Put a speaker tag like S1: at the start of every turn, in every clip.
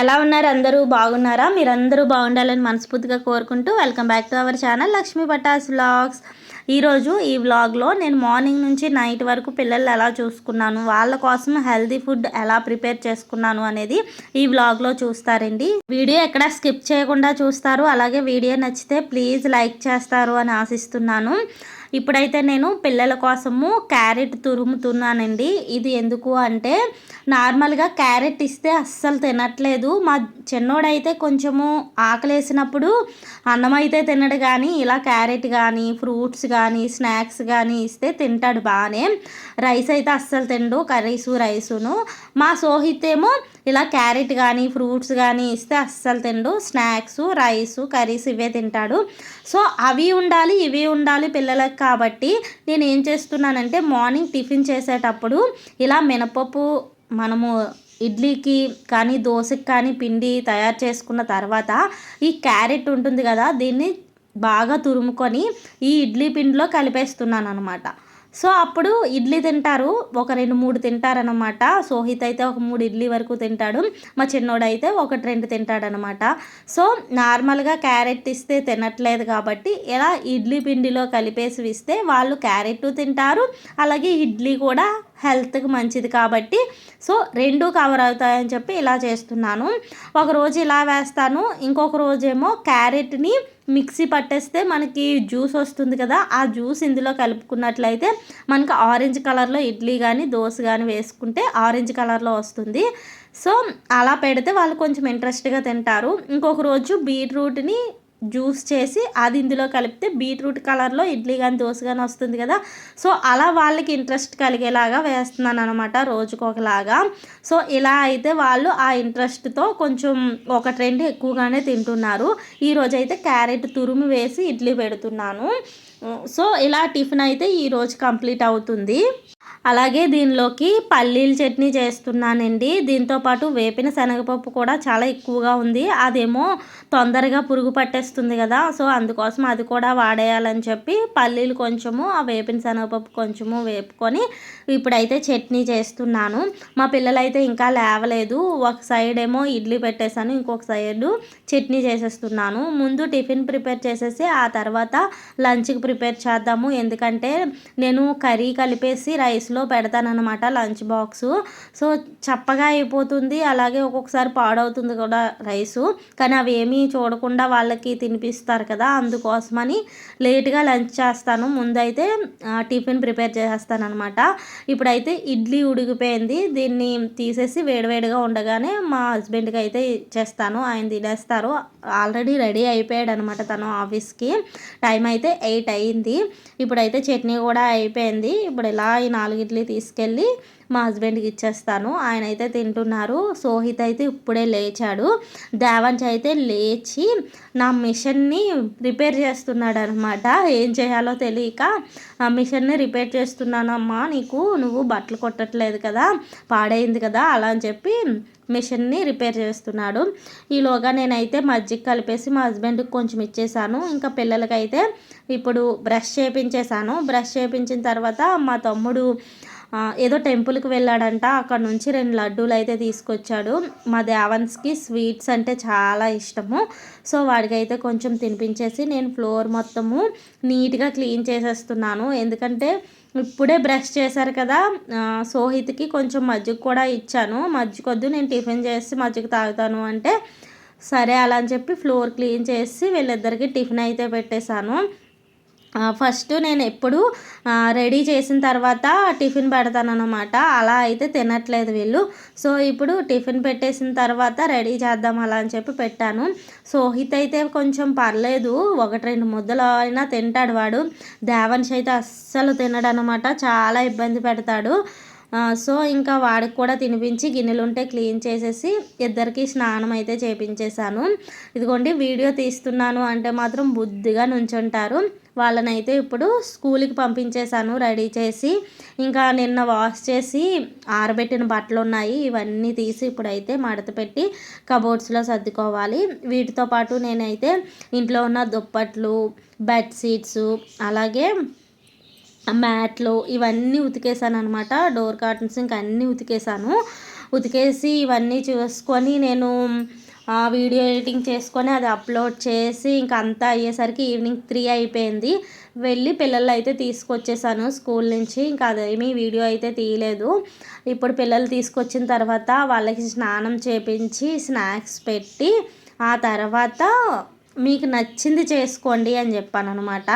S1: ఎలా ఉన్నారు? అందరూ బాగున్నారా? మీరందరూ బాగుండాలని మనస్ఫూర్తిగా కోరుకుంటూ welcome back to our channel Lakshmi Patas vlogs. ఈరోజు ఈ వ్లాగ్లో నేను మార్నింగ్ నుంచి నైట్ వరకు పిల్లలు ఎలా చూసుకున్నాను? వాళ్ళ కోసం హెల్తీ ఫుడ్ ఎలా ప్రిపేర్ చేసుకున్నాను అనేది ఈ వ్లాగ్లో చూస్తారండి. వీడియో ఎక్కడ స్కిప్ చేయకుండా చూస్తారు. అలాగే వీడియో నచ్చితే ప్లీజ్ లైక్ చేస్తారు అని ఆశిస్తున్నాను. ఇప్పుడైతే నేను పిల్లల కోసము క్యారెట్ తురుముతున్నానండి. ఇది ఎందుకు అంటే నార్మల్గా క్యారెట్ ఇస్తే అస్సలు తినట్లేదు. మా చిన్నోడైతే కొంచెము ఆకలేసినప్పుడు అన్నం అయితే తినడు కానీ ఇలా క్యారెట్ కానీ ఫ్రూట్స్ కానీ స్నాక్స్ కానీ ఇస్తే తింటాడు బాగానే రైస్ అయితే అస్సలు తిండు కర్రీసు రైసును. మా సోహిత్ ఏమో ఇలా క్యారెట్ కానీ ఫ్రూట్స్ కానీ ఇస్తే అస్సలు తిండు స్నాక్స్ రైస్ కర్రీస్ ఇవే తింటాడు. సో అవి ఉండాలి ఇవి ఉండాలి పిల్లలకు కాబట్టి నేను ఏం చేస్తున్నానంటే మార్నింగ్ టిఫిన్ చేసేటప్పుడు ఇలా మినపప్పు మనము ఇడ్లీకి కానీ దోశకి కానీ పిండి తయారు చేసుకున్న తర్వాత ఈ క్యారెట్ ఉంటుంది కదా దీన్ని బాగా తురుముకొని ఈ ఇడ్లీ పిండిలో కలిపేస్తున్నాను అనమాట సో అప్పుడు ఇడ్లీ తింటారు. ఒక రెండు మూడు తింటారనమాట సోహిత్ అయితే ఒక మూడు ఇడ్లీ వరకు తింటాడు. మా చిన్నోడైతే ఒకటి రెండు తింటాడనమాట సో నార్మల్గా క్యారెట్ ఇస్తే తినట్లేదు కాబట్టి ఇలా ఇడ్లీ పిండిలో కలిపేసి ఇస్తే వాళ్ళు క్యారెట్ తింటారు. అలాగే ఇడ్లీ కూడా హెల్త్కి మంచిది కాబట్టి సో రెండు కవర్ అవుతాయని చెప్పి ఇలా చేస్తున్నాను. ఒకరోజు ఇలా వేస్తాను. ఇంకొక రోజేమో క్యారెట్ని మిక్సీ పట్టేస్తే మనకి జ్యూస్ వస్తుంది కదా ఆ జ్యూస్ ఇందులో కలుపుకున్నట్లయితే మనకు ఆరెంజ్ కలర్లో ఇడ్లీ కానీ దోశ కానీ వేసుకుంటే ఆరెంజ్ కలర్లో వస్తుంది. సో అలా పెడితే వాళ్ళు కొంచెం ఇంట్రెస్ట్గా తింటారు. ఇంకొక రోజు బీట్రూట్ని జ్యూస్ చేసి అది ఇందులో కలిపితే బీట్రూట్ కలర్లో ఇడ్లీ కానీ దోశ కానీ వస్తుంది కదా. సో అలా వాళ్ళకి ఇంట్రెస్ట్ కలిగేలాగా వేస్తున్నాను అనమాట రోజుకు ఒకలాగా. సో ఇలా అయితే వాళ్ళు ఆ ఇంట్రెస్ట్తో కొంచెం ఒక ట్రెండ్ ఎక్కువగానే తింటున్నారు. ఈరోజు అయితే క్యారెట్ తురుము వేసి ఇడ్లీ పెడుతున్నాను. సో ఇలా టిఫిన్ అయితే ఈరోజు కంప్లీట్ అవుతుంది. అలాగే దీనిలోకి పల్లీల చట్నీ చేస్తున్నానండి. దీంతోపాటు వేపిన శనగపప్పు కూడా చాలా ఎక్కువగా ఉంది. అదేమో తొందరగా పురుగు పట్టేస్తుంది కదా సో అందుకోసం అది కూడా వాడేయాలని చెప్పి పల్లీలు కొంచెము ఆ వేపిన శనగపప్పు కొంచెము వేపుకొని ఇప్పుడైతే చట్నీ చేస్తున్నాను. మా పిల్లలైతే ఇంకా లేవలేదు. ఒక సైడ్ ఏమో ఇడ్లీ పెట్టేశాను ఇంకొక సైడ్ చట్నీ చేసేస్తున్నాను. ముందు టిఫిన్ ప్రిపేర్ చేసేసి ఆ తర్వాత లంచ్కి ప్రిపేర్ చేద్దాము. ఎందుకంటే నేను కర్రీ కలిపేసి రైస్ బాక్స్లో పెడతానమాట లంచ్ బాక్స్. సో చప్పగా అయిపోతుంది. అలాగే ఒక్కొక్కసారి పాడవుతుంది కూడా రైసు. కానీ అవి ఏమీ చూడకుండా వాళ్ళకి తినిపిస్తారు కదా అందుకోసమని లేట్గా లంచ్ చేస్తాను. ముందైతే టిఫిన్ ప్రిపేర్ చేస్తానమాట అనమాట ఇప్పుడైతే ఇడ్లీ ఉడికిపోయింది. దీన్ని తీసేసి వేడివేడిగా ఉండగానే మా హస్బెండ్కి అయితే చేస్తాను. ఆయన తినేస్తారు. ఆల్రెడీ రెడీ అయిపోయాడు అనమాట తను ఆఫీస్కి. టైం అయితే ఎయిట్ అయ్యింది ఇప్పుడైతే చట్నీ కూడా అయిపోయింది. ఇప్పుడు ఇలా ఈ నాలుగు ఇడ్లీ తీసుకెళ్ళి మా హస్బెండ్కి ఇచ్చేస్తాను. ఆయన అయితే తింటున్నారు. సోహిత్ అయితే ఇప్పుడే లేచాడు. దేవంచ్ అయితే లేచి నా మిషన్ని రిపేర్ చేస్తున్నాడు అనమాట ఏం చేయాలో తెలియక ఆ మిషన్ని రిపేర్ చేస్తున్నానమ్మా నీకు నువ్వు బట్టలు కొట్టట్లేదు కదా పాడైంది కదా అలా అని చెప్పి మిషన్ని రిపేర్ చేస్తున్నాడు. ఈలోగా నేనైతే మజ్జిగ కలిపేసి మా హస్బెండ్కి కొంచెం ఇచ్చేసాను. ఇంకా పిల్లలకైతే ఇప్పుడు బ్రష్ చేపించేశాను. బ్రష్ చేపించిన తర్వాత మా తమ్ముడు ఏదో టెంపుల్కి వెళ్ళాడంట. అక్కడ నుంచి రెండు లడ్డూలు అయితే తీసుకొచ్చాడు. మా దేవన్స్కి స్వీట్స్ అంటే చాలా ఇష్టము. సో వాడికైతే కొంచెం తినిపించేసి నేను ఫ్లోర్ మొత్తము నీట్గా క్లీన్ చేసేస్తున్నాను. ఎందుకంటే ఇప్పుడే బ్రష్ చేశారు కదా సోహిత్కి కొంచెం మజ్జిగ కూడా ఇచ్చాను. మజ్జిగ వద్దు నేను టిఫిన్ చేసి మజ్జిగ తాగుతాను అంటే సరే అలా అని చెప్పి ఫ్లోర్ క్లీన్ చేసి వీళ్ళిద్దరికి టిఫిన్ అయితే పెట్టేశాను. ఫస్ట్ నేను ఎప్పుడు రెడీ చేసిన తర్వాత టిఫిన్ పెడతాను అనమాట అలా అయితే తినట్లేదు వీళ్ళు. సో ఇప్పుడు టిఫిన్ పెట్టేసిన తర్వాత రెడీ చేద్దాం అలా అని చెప్పి పెట్టాను. సోహిత్ అయితే కొంచెం పర్లేదు. ఒకటి రెండు ముద్దలు అయినా తింటాడు వాడు. దేవన్ష్ అయితే అస్సలు తినడనమాట చాలా ఇబ్బంది పెడతాడు. సో ఇంకా వాడికి కూడా తినిపించి గిన్నెలు ఉంటే క్లీన్ చేసేసి ఇద్దరికి స్నానం అయితే చేపించేశాను. ఇదిగోండి వీడియో తీస్తున్నాను అంటే మాత్రం బుద్ధిగా నుంచుంటారు. వాళ్ళనైతే ఇప్పుడు స్కూల్కి పంపించేశాను రెడీ చేసి. ఇంకా నిన్న వాష్ చేసి ఆరబెట్టిన బట్టలు ఉన్నాయి ఇవన్నీ తీసి ఇప్పుడైతే మడత పెట్టి కబోర్డ్స్లో సర్దుకోవాలి. వీటితో పాటు నేనైతే ఇంట్లో ఉన్న దుప్పట్లు బెడ్షీట్స్ అలాగే మ్యాట్లు ఇవన్నీ ఉతికేసాను అనమాట డోర్ కార్టన్స్ ఇంకా అన్నీ ఉతికేసాను. ఉతికేసి ఇవన్నీ చూసుకొని నేను వీడియో ఎడిటింగ్ చేసుకొని అది అప్లోడ్ చేసి ఇంక అంతా అయ్యేసరికి ఈవినింగ్ త్రీ అయిపోయింది. వెళ్ళి పిల్లలు అయితే తీసుకొచ్చేసాను స్కూల్ నుంచి. ఇంకా అదేమీ వీడియో అయితే తీయలేదు. ఇప్పుడు పిల్లలు తీసుకొచ్చిన తర్వాత వాళ్ళకి స్నానం చేపించి స్నాక్స్ పెట్టి ఆ తర్వాత మీకు నచ్చింది చేసుకోండి అని చెప్పాను అనమాట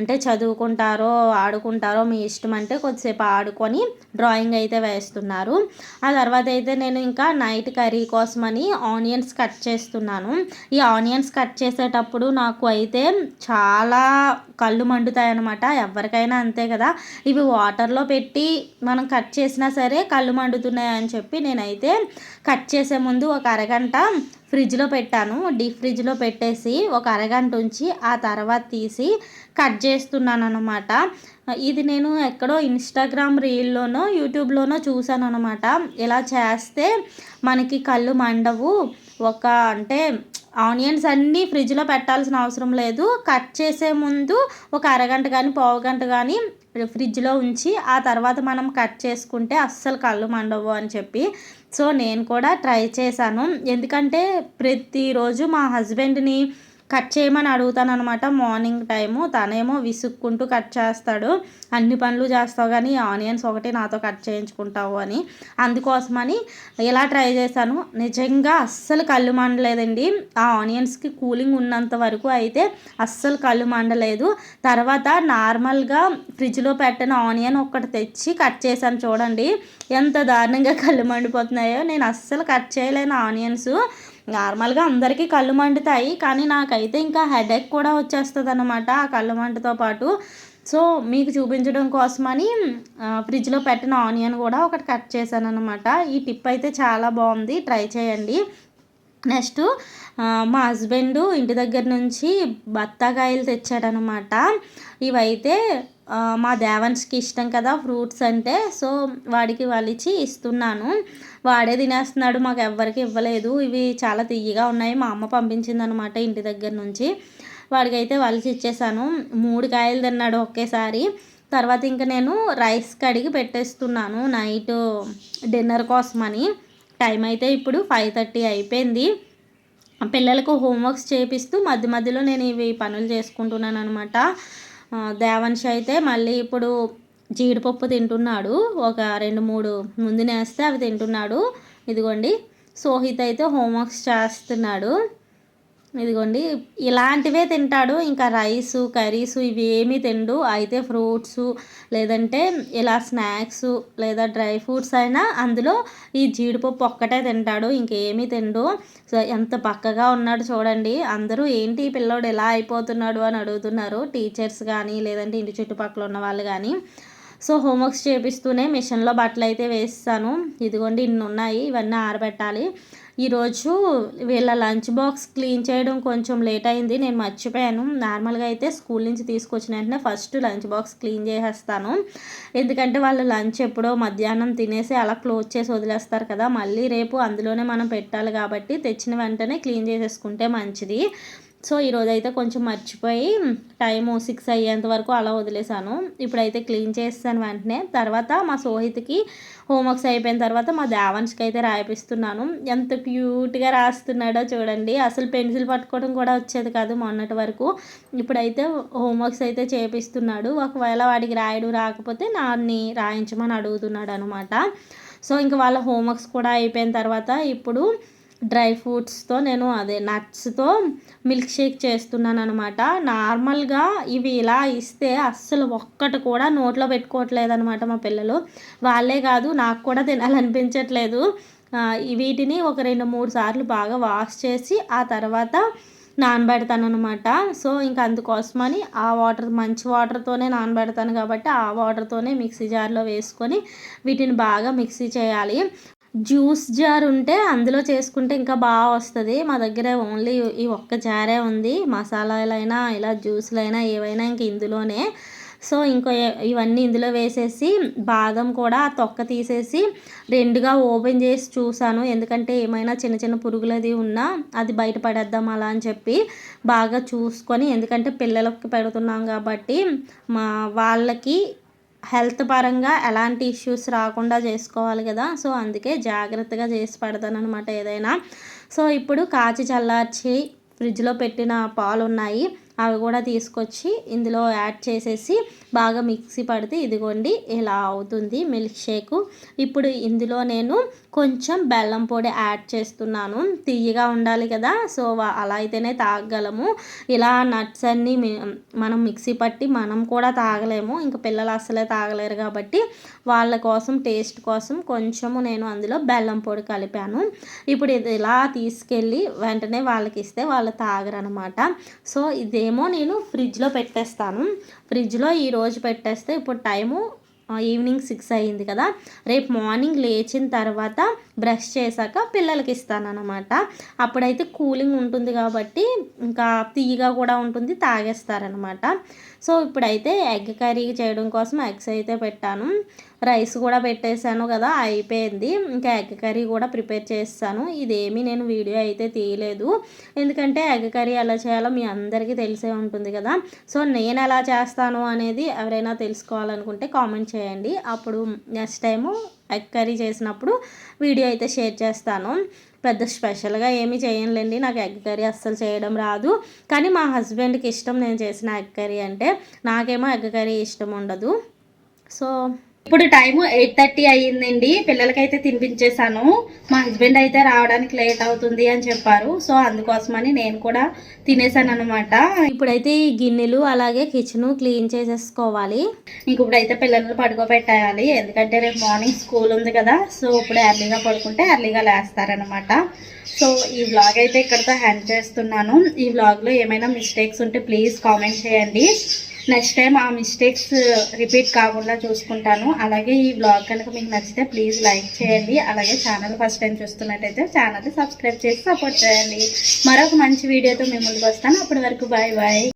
S1: అంటే చదువుకుంటారో ఆడుకుంటారో మీ ఇష్టం అంటే కొద్దిసేపు ఆడుకొని డ్రాయింగ్ అయితే వేస్తున్నారు. ఆ తర్వాత అయితే నేను ఇంకా నైట్ కర్రీ కోసమని ఆనియన్స్ కట్ చేస్తున్నాను. ఈ ఆనియన్స్ కట్ చేసేటప్పుడు నాకు అయితే చాలా కళ్ళు మండుతాయి అనమాట ఎవరికైనా అంతే కదా. ఇవి వాటర్లో పెట్టి మనం కట్ చేసినా సరే కళ్ళు మండుతున్నాయి అని చెప్పి నేనైతే కట్ చేసే ముందు ఒక అరగంట ఫ్రిడ్జ్లో పెట్టాను. డీప్ ఫ్రిడ్జ్లో పెట్టేసి ఒక అరగంట ఉంచి ఆ తర్వాత తీసి కట్ చేస్తున్నాను అనమాట ఇది నేను ఎక్కడో ఇన్స్టాగ్రామ్ రీల్లోనో యూట్యూబ్లోనో చూసాను అనమాట ఇలా చేస్తే మనకి కళ్ళు మండవు. ఒక అంటే ఆనియన్స్ అన్నీ ఫ్రిడ్జ్లో పెట్టాల్సిన అవసరం లేదు. కట్ చేసే ముందు ఒక అరగంట కానీ పావు గంట కానీ ఫ్రిడ్జ్లో ఉంచి ఆ తర్వాత మనం కట్ చేసుకుంటే అస్సలు కళ్ళు మండవు అని చెప్పి సో నేను కూడా ట్రై చేశాను. ఎందుకంటే ప్రతిరోజు మా హస్బెండ్ని కట్ చేయమని అడుగుతాను అనమాట మార్నింగ్ టైము. తనేమో విసుక్కుంటూ కట్ చేస్తాడు. అన్ని పనులు చేస్తావు కానీ ఆనియన్స్ ఒకటి నాతో కట్ చేయించుకుంటావు అని. అందుకోసమని ఇలా ట్రై చేశాను. నిజంగా అస్సలు కళ్ళు మండలేదండి. ఆ ఆనియన్స్కి కూలింగ్ ఉన్నంత వరకు అయితే అస్సలు కళ్ళు మండలేదు. తర్వాత నార్మల్గా ఫ్రిడ్జ్లో పెట్టిన ఆనియన్ ఒకటి తెచ్చి కట్ చేశాను చూడండి. ఎంత దారుణంగా కళ్ళు మండిపోతున్నాయో. నేను అస్సలు కట్ చేయలేను ఆనియన్స్. నార్మల్గా అందరికీ కళ్ళు మండుతాయి కానీ నాకైతే ఇంకా హెడేక్ కూడా వచ్చేస్తుంది అనమాట ఆ కళ్ళు మంటతో పాటు. సో మీకు చూపించడం కోసమని ఫ్రిడ్జ్లో పెట్టిన ఆనియన్ కూడా ఒకటి కట్ చేశాను అనమాట ఈ టిప్ అయితే చాలా బాగుంది. ట్రై చేయండి. నెక్స్ట్ మా హస్బెండ్ ఇంటి దగ్గర నుంచి బత్తాకాయలు తెచ్చాడనమాట ఇవైతే మా దేవన్స్కి ఇష్టం కదా ఫ్రూట్స్ అంటే సో వాడికి వాళ్ళు ఇచ్చి ఇస్తున్నాను. వాడే తినేస్తున్నాడు మాకు ఎవ్వరికి ఇవ్వలేదు. ఇవి చాలా తియ్యగా ఉన్నాయి మా అమ్మ పంపించింది అనమాట ఇంటి దగ్గర నుంచి. వాడికైతే వాళ్ళకి ఇచ్చేసాను. మూడు కాయలు తిన్నాడు ఒకేసారి. తర్వాత ఇంకా నేను రైస్ కడిగి పెట్టేస్తున్నాను నైట్ డిన్నర్ కోసమని. టైం అయితే ఇప్పుడు ఫైవ్ థర్టీ అయిపోయింది. పిల్లలకు హోంవర్క్స్ చేపిస్తూ మధ్య మధ్యలో నేను ఇవి పనులు చేసుకుంటున్నాను అనమాట దేవంశ అయితే మళ్ళీ ఇప్పుడు జీడిపప్పు తింటున్నాడు. ఒక రెండు మూడు ముందు నేస్తే అవి తింటున్నాడు. ఇదిగోండి సోహిత్ అయితే హోంవర్క్స్ చేస్తున్నాడు. ఇదిగోండి ఇలాంటివే తింటాడు. ఇంకా రైసు కర్రీస్ ఇవి ఏమీ తిండు. అయితే ఫ్రూట్స్ లేదంటే ఇలా స్నాక్స్ లేదా డ్రై ఫ్రూట్స్ అయినా అందులో ఈ జీడిపప్పు ఒక్కటే తింటాడు. ఇంకేమీ తిండు. సో ఎంత పక్కగా ఉన్నాడు చూడండి. అందరూ ఏంటి పిల్లోడు ఎలా అయిపోతున్నాడు అని అడుగుతున్నారు. టీచర్స్ కానీ లేదంటే ఇంటి చుట్టుపక్కల ఉన్న వాళ్ళు కానీ. సో హోంవర్క్స్ చేపిస్తూనే మిషన్లో బట్టలు అయితే వేస్తాను. ఇదిగోండి ఇన్ని ఉన్నాయి. ఇవన్నీ ఆరబెట్టాలి. ఈరోజు వీళ్ళ లంచ్ బాక్స్ క్లీన్ చేయడం కొంచెం లేట్ అయింది. నేను మర్చిపోయాను. నార్మల్గా అయితే స్కూల్ నుంచి తీసుకొచ్చిన వెంటనే ఫస్ట్ లంచ్ బాక్స్ క్లీన్ చేసేస్తాను. ఎందుకంటే వాళ్ళు లంచ్ ఎప్పుడో మధ్యాహ్నం తినేసి అలా క్లోజ్ చేసి వదిలేస్తారు కదా. మళ్ళీ రేపు అందులోనే మనం పెట్టాలి కాబట్టి తెచ్చిన వెంటనే క్లీన్ చేసేసుకుంటే మంచిది. సో ఈరోజు అయితే కొంచెం మర్చిపోయి టైము సిక్స్ అయ్యేంత వరకు అలా వదిలేసాను ఇప్పుడైతే క్లీన్ చేస్తాను వెంటనే. తర్వాత మా సోహిత్కి హోంవర్క్స్ అయిపోయిన తర్వాత మా దేవాన్స్కి అయితే రాయిపిస్తున్నాను. ఎంత క్యూట్గా రాస్తున్నాడో చూడండి. అసలు పెన్సిల్ పట్టుకోవడం కూడా వచ్చేది కాదు మొన్నటి వరకు. ఇప్పుడైతే హోంవర్క్స్ అయితే చేపిస్తున్నాడు. ఒకవేళ వాడికి రాయడం రాకపోతే నాన్ని రాయించమని అడుగుతున్నాడు అనమాట సో ఇంకా వాళ్ళ హోంవర్క్స్ కూడా అయిపోయిన తర్వాత ఇప్పుడు డ్రై ఫ్రూట్స్తో నేను అదే నట్స్తో మిల్క్ షేక్ చేస్తున్నాను అనమాట నార్మల్గా ఇవి ఇలా ఇస్తే అస్సలు ఒక్కటి కూడా నోట్లో పెట్టుకోవట్లేదు అనమాట మా పిల్లలు. వాళ్ళే కాదు నాకు కూడా తినాలనిపించట్లేదు. వీటిని ఒక రెండు మూడు సార్లు బాగా వాష్ చేసి ఆ తర్వాత నానబెడతాను అనమాట సో ఇంకా అందుకోసమని ఆ వాటర్ మంచి వాటర్తోనే నానబెడతాను కాబట్టి ఆ వాటర్తోనే మిక్సీ జార్లో వేసుకొని వీటిని బాగా మిక్సీ చేయాలి. జ్యూస్ జార్ ఉంటే అందులో చేసుకుంటే ఇంకా బాగా వస్తుంది. మా దగ్గర ఓన్లీ ఈ ఒక్క జారే ఉంది. మసాలాలైనా ఇలా జ్యూస్లైనా ఏవైనా ఇంక ఇందులోనే. సో ఇంకో ఇవన్నీ ఇందులో వేసేసి బాదం కూడా తొక్క తీసేసి రెండుగా ఓపెన్ చేసి చూసాను. ఎందుకంటే ఏమైనా చిన్న చిన్న పురుగులది ఉన్నా అది బయటపడేద్దాం అలా అని చెప్పి బాగా చూసుకొని ఎందుకంటే పిల్లలకి పెడుతున్నాం కాబట్టి మా వాళ్ళకి హెల్త్ పరంగా ఎలాంటి ఇష్యూస్ రాకుండా చేసుకోవాలి కదా. సో అందుకే జాగ్రత్తగా చేసి పెడతానమాట ఏదైనా. సో ఇప్పుడు కాచి చల్లార్చి ఫ్రిడ్జ్లో పెట్టిన పాలు ఉన్నాయి అవి కూడా తీసుకొచ్చి ఇందులో యాడ్ చేసేసి బాగా మిక్సీ పడితే ఇదిగోండి ఇలా అవుతుంది మిల్క్ షేకు ఇప్పుడు ఇందులో నేను కొంచెం బెల్లం పొడి యాడ్ చేస్తున్నాను. తీయగా ఉండాలి కదా సో అలా అయితేనే తాగగలము. ఇలా నట్స్ అన్నీ మనం మిక్సీ పట్టి మనం కూడా తాగలేము. ఇంకా పిల్లలు అసలే తాగలేరు కాబట్టి వాళ్ళ కోసం టేస్ట్ కోసం కొంచెము నేను అందులో బెల్లం పొడి కలిపాను. ఇప్పుడు ఇది ఇలా తీసుకెళ్ళి వెంటనే వాళ్ళకి ఇస్తే వాళ్ళు తాగరనమాట. సో ఏమో నేను ఫ్రిడ్జ్లో పెట్టేస్తాను. ఫ్రిడ్జ్లో ఈరోజు పెట్టేస్తే ఇప్పుడు టైము ఈవినింగ్ సిక్స్ అయ్యింది కదా. రేపు మార్నింగ్ లేచిన తర్వాత బ్రష్ చేశాక పిల్లలకి ఇస్తానన్నమాట. అప్పుడైతే కూలింగ్ ఉంటుంది కాబట్టి ఇంకా తీయగా కూడా ఉంటుంది తాగేస్తారనమాట సో ఇప్పుడైతే ఎగ్ కర్రీ చేయడం కోసం ఎగ్స్ అయితే పెట్టాను. రైస్ కూడా పెట్టేశాను కదా అయిపోయింది. ఇంకా ఎగ్ కర్రీ కూడా ప్రిపేర్ చేస్తాను. ఇదేమీ నేను వీడియో అయితే తీయలేదు. ఎందుకంటే ఎగ్ కర్రీ ఎలా చేయాలో మీ అందరికీ తెలిసే ఉంటుంది కదా. సో నేను ఎలా చేస్తాను అనేది ఎవరైనా తెలుసుకోవాలనుకుంటే కామెంట్ చేయండి. అప్పుడు నెక్స్ట్ టైము ఎగ్ కర్రీ చేసినప్పుడు వీడియో అయితే షేర్ చేస్తాను. పెద్ద స్పెషల్గా ఏమీ చేయనులేండి నాకు ఎగ్ కర్రీ అస్సలు చేయడం రాదు. కానీ మా హస్బెండ్కి ఇష్టం నేను చేసిన ఎగ్ కర్రీ అంటే నాకేమో ఎగ్ కర్రీ ఇష్టం ఉండదు. సో ఇప్పుడు టైము ఎయిట్ థర్టీ అయ్యిందండి. పిల్లలకైతే తినిపించేశాను. మా హస్బెండ్ అయితే రావడానికి లేట్ అవుతుంది అని చెప్పారు. సో అందుకోసమని నేను కూడా తినేసాను అనమాట ఇప్పుడైతే ఈ గిన్నెలు అలాగే కిచెన్ క్లీన్ చేసేసుకోవాలి. ఇంక ఇప్పుడైతే పిల్లల్ని పడుకోబెట్టేయాలి. ఎందుకంటే రేపు మార్నింగ్ స్కూల్ ఉంది కదా. సో ఇప్పుడు ఎర్లీగా పడుకుంటే ఎర్లీగా లేస్తారనమాట సో ఈ వ్లాగ్ అయితే ఇక్కడితో హ్యాండ్ చేస్తున్నాను. ఈ వ్లాగ్లో ఏమైనా మిస్టేక్స్ ఉంటే ప్లీజ్ కామెంట్ చేయండి. నెక్స్ట్ టైం ఆ మిస్టేక్స్ రిపీట్ uh, కాకుండా చూసుకుంటాను. అలాగే ఈ బ్లాగ్ కనుక మీకు నచ్చితే ప్లీజ్ లైక్ చేయండి. అలాగే ఛానల్ ఫస్ట్ టైం చూస్తున్నట్టయితే ఛానల్ సబ్స్క్రైబ్ చేసి సపోర్ట్ చేయండి. మరొక మంచి వీడియోతో మేము ముందుకు వస్తాను. అప్పటి వరకు బాయ్ బాయ్